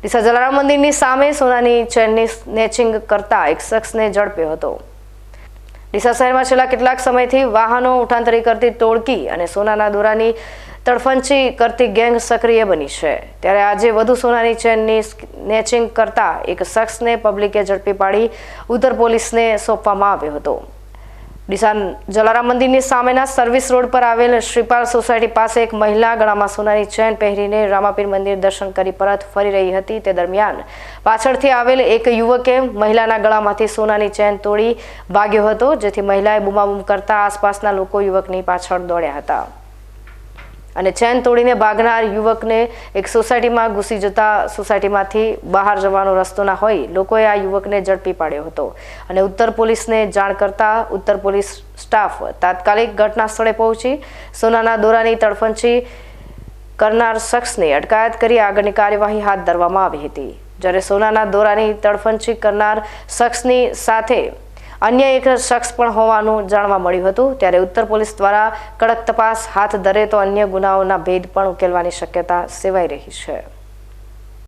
ડીસા જલારામ મંદિરની સામે સોનાની ચેનની સ્નેચિંગ કરતા એક શખ્સને ઝડપ્યો હતો. ડીસા શહેરમાં છેલ્લા કેટલાક સમયથી વાહનો ઉઠાંતરી કરતી ટોળકી અને સોનાના દોરાની તડફંચી કરતી ગેંગ સક્રિય બની છે. ત્યારે આજે વધુ સોનાની ચેનની સ્નેચિંગ કરતા એક શખ્સને પબ્લિકે ઝડપી પાડી ઉત્તર પોલીસને સોંપવામાં આવ્યો હતો. ડીસા જલારામ મંદિરની સામેના સર્વિસ રોડ પર આવેલ શ્રીપાલ સોસાયટી પાસે એક મહિલા ગળામાં સોનાની ચેન પહેરીને રામાપીર મંદિર દર્શન કરી પરત ફરી રહી હતી. તે દરમિયાન પાછળથી આવેલ એક યુવકે મહિલાના ગળામાંથી સોનાની ચેન તોડી ભાગ્યો હતો, જેથી મહિલાએ બુમાબુમ કરતા આસપાસના લોકો યુવકની પાછળ દોડ્યા હતા. અને ચેન તોડીને ભાગનાર યુવકને એક સોસાયટીમાં ઘૂસી જતા સોસાયટીમાંથી બહાર જવાનો રસ્તો ના હોય, લોકોએ આ યુવકને ઝડપી પાડ્યો હતો. અને ઉત્તર પોલીસને જાણ કરતા ઉત્તર પોલીસ સ્ટાફ તાત્કાલિક ઘટના સ્થળે પહોંચી, સોનાના દોરાની તડફંચી કરનાર શખ્સની અટકાયત કરી આગળની કાર્યવાહી હાથ ધરવામાં આવી હતી. જ્યારે સોનાના દોરાની તડફંચી કરનાર શખ્સની સાથે અન્ય એક શખ્સ પણ હોવાનું જાણવા મળ્યું હતું. ત્યારે ઉત્તર પોલીસ દ્વારા કડક તપાસ હાથ ધરે તો અન્ય ગુનાઓના ભેદ પણ ઉકેલવાની શક્યતા સેવાઈ રહી છે.